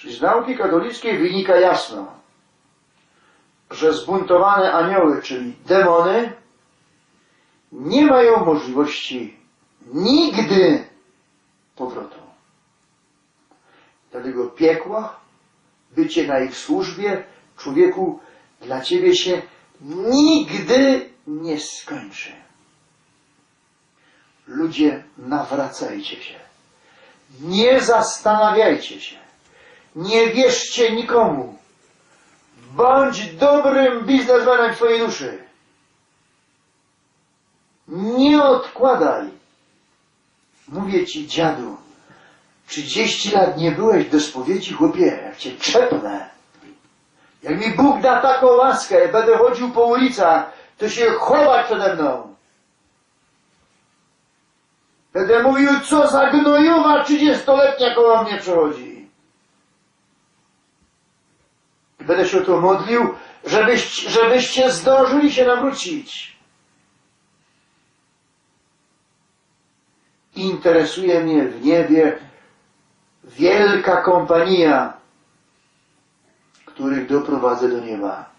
Czyli z nauki katolickiej wynika jasno, że zbuntowane anioły, czyli demony, nie mają możliwości nigdy powrotu. Dlatego piekła, bycie na ich służbie, człowieku, dla ciebie się nigdy nie skończy. Ludzie, nawracajcie się. Nie zastanawiajcie się. Nie wierzcie nikomu. Bądź dobrym biznesmenem twojej duszy. Nie odkładaj. Mówię ci, dziadu, 30 lat nie byłeś do spowiedzi, chłopie, jak cię czepnę. Jak mi Bóg da taką łaskę, będę chodził po ulicach, to się chować przede mną. Będę mówił, co za gnojowa 30-letnia koło mnie przechodzi. I Będę się o to modlił, żebyś, żebyście zdążyli się nawrócić. Interesuje mnie w niebie wielka kompania, których doprowadzę do nieba.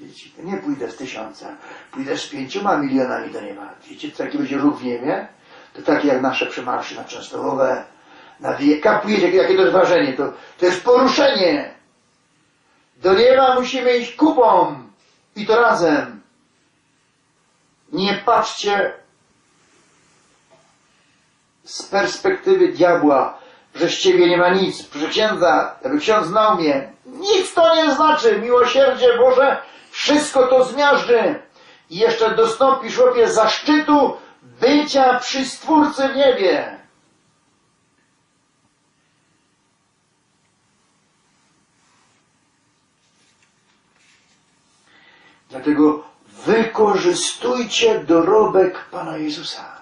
Wiecie, nie pójdę z tysiąca, pójdę z pięcioma milionami do nieba. Wiecie, co jaki będzie ruch w niebie? To takie jak nasze przemarsze na Częstochowę, na wieka. Pójdzie, jakie to jest wrażenie, to, to jest poruszenie. Do nieba musimy iść kupą i to razem. Nie patrzcie z perspektywy diabła, że z ciebie nie ma nic. Proszę księdza, jakby ksiądz znał mnie, nic to nie znaczy. Miłosierdzie Boże wszystko to zmiażdży. I jeszcze dostąpisz łopie zaszczytu bycia przy Stwórcy w niebie. Dlatego wykorzystujcie dorobek Pana Jezusa.